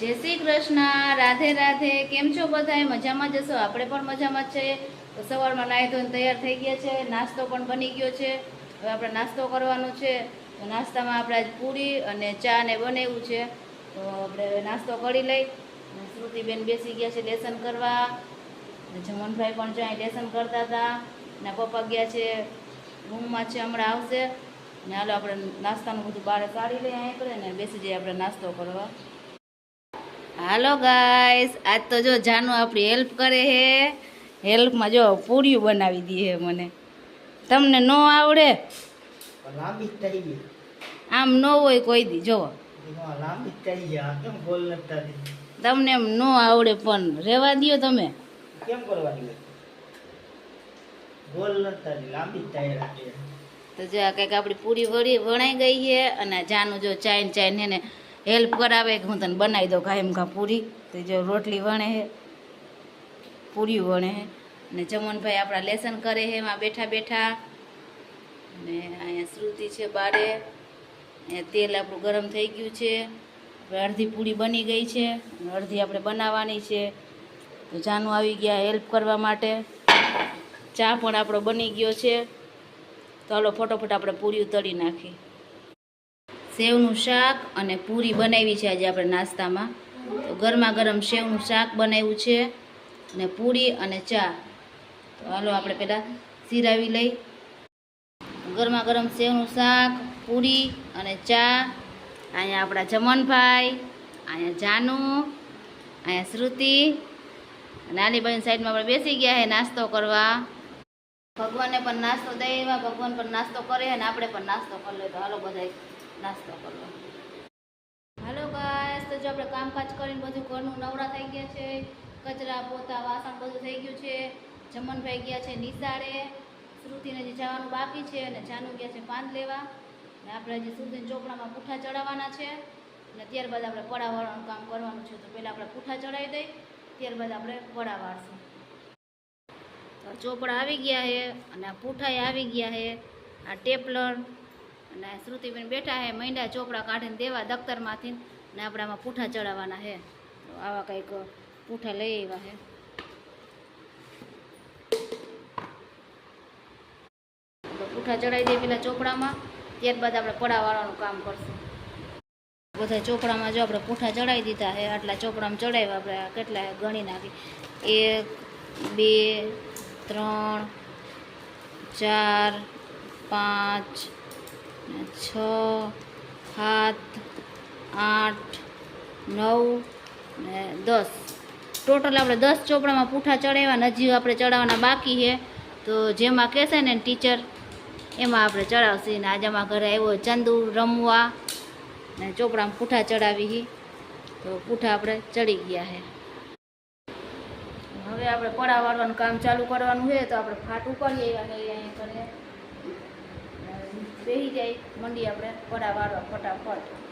જય શ્રી કૃષ્ણ, રાધે રાધે. કેમ છો બધા મજામાં જશો આપણે પણ મજામાં જ છે. સવારમાં નાહી ધોઈને તૈયાર થઈ ગયા છે. નાસ્તો પણ બની ગયો છે. હવે આપણે નાસ્તો કરવાનો છે. તો નાસ્તામાં આપણે આજ પૂરી અને ચા ને બનાવ્યું છે. તો આપણે નાસ્તો કરી લઈ. શ્રુતિબેન બેસી ગયા છે લેસન કરવા. જમનભાઈ પણ જ્યાં લેસન કરતા હતા. ને પપ્પા ગયા છે. રૂમમાં છે, હમણાં આવશે. ને હાલો આપણે નાસ્તાનું બધું બહાર કાઢી લઈએ અહીં કરે ને બેસી જઈએ આપણે નાસ્તો કરવા. હાલો ગાઈસ આજ તો જો જાનુ આપણી હેલ્પ કરે હે. હેલ્પમાં જો પૂરીયું બનાવી દઈએ મને. તમને ન આવડે? આમ ન હોય કોઈ દી જોવો જ તમને એમ ન આવડે પણ રહેવા દ્યો તમે. કેમ તો જો આ કંઈક આપણી પૂરી વળી વણાઈ ગઈ છે અને જાનું જો ચાઈન ચાઈન એને હેલ્પ કરાવે કે હું તને બનાવી દઉં ઘાયમ કાં પૂરી. તો જો રોટલી વણે હે, પૂરી વણે હે. અને જમનભાઈ આપણા લેસન કરે હે, એમાં બેઠા બેઠા. ને અહીંયા શ્રુતિ છે બારે. તેલ આપણું ગરમ થઈ ગયું છે. અડધી પૂરી બની ગઈ છે. અડધી આપણે બનાવવાની છે. તો જાનું આવી ગયા હેલ્પ કરવા માટે. ચા પણ આપણો બની ગયો છે. તો હાલો ફટોફટ આપણે પૂરી ઉતરી નાખી સેવનું શાક અને પૂરી બનાવી છે આજે આપણે નાસ્તામાં. તો ગરમા ગરમ સેવનું શાક બનાવ્યું છે અને પૂરી અને ચા. તો હાલો આપણે પહેલાં સિરાવી લઈ. ગરમા ગરમ સેવનું શાક, પૂરી અને ચા. અહીંયા આપણા જમનભાઈ, અહીંયા જાનુ, અહીંયા શ્રુતિ. આલીબાઈની સાઈડમાં આપણે બેસી ગયા છે નાસ્તો કરવા. ભગવાનને પણ નાસ્તો દઈ આવ્યા ભગવાન પણ નાસ્તો કરે અને આપણે પણ નાસ્તો કરી લે તો હાલો બધા નાસ્તો કરવા. હાલો ગાઈસ તો જો આપણે કામકાજ કરીને બધું ઘરનું નવરા થઈ ગયા છે. કચરા, પોતા, વાસણ બધું થઈ ગયું છે. જમનભાઈ ગયા છે નિશાળે. શ્રુતિને જે જવાનું બાકી છે અને જાનુ ગયા છે પાન લેવા. અને આપણે હજી શ્રુતિને ચોપડામાં પૂઠા ચડાવવાના છે. અને ત્યારબાદ આપણે પડા વાળવાનું કામ કરવાનું છે. તો પહેલાં આપણે પૂઠા ચડાવી દઈ, ત્યારબાદ આપણે પડા તો ચોપડા આવી ગયા છે અને આ પૂઠાએ આવી ગયા છે. આ ટેપલર અને શ્રુતિબેન બેઠા હે, મૈંડા ચોપડા કાઢીને દેવા દફતરમાંથી ને આપણે આમાં પૂઠા ચડાવવાના હે. તો આવા કંઈક પૂઠા લઈ આવ્યા હે. પૂઠા ચડાવી દઈએ પેલા ચોપડામાં ત્યારબાદ આપણે પડાવાળાનું કામ કરશું. બધા ચોપડામાં જો આપણે પૂઠા ચડાવી દીધા હે, આટલા ચોપડામાં ચડાવ્યા આપણે કેટલા ગણી નાખી. એક, બે, ત્રણ, ચાર, પાંચ છ, સાત, આઠ, નવ ને દસ. ટોટલ આપણે દસ ચોપડામાં પૂઠા ચડાવ્યા હજી આપણે ચડાવવાના બાકી છે. તો જેમાં કહેશે ને ટીચર એમાં આપણે ચડાવશે. ને આજે ઘરે આવ્યો ચંદુ રમવા ને ચોપડામાં પૂઠા ચડાવી તો પૂઠા આપણે ચડી ગયા છે. હવે આપણે પડા વાળવાનું કામ ચાલુ કરવાનું છે. તો આપણે ફાટ ઉપાડીએ અહીંયા કરે બેસી જાય મંડી આપણે પડા વાળવા ફટાફટ.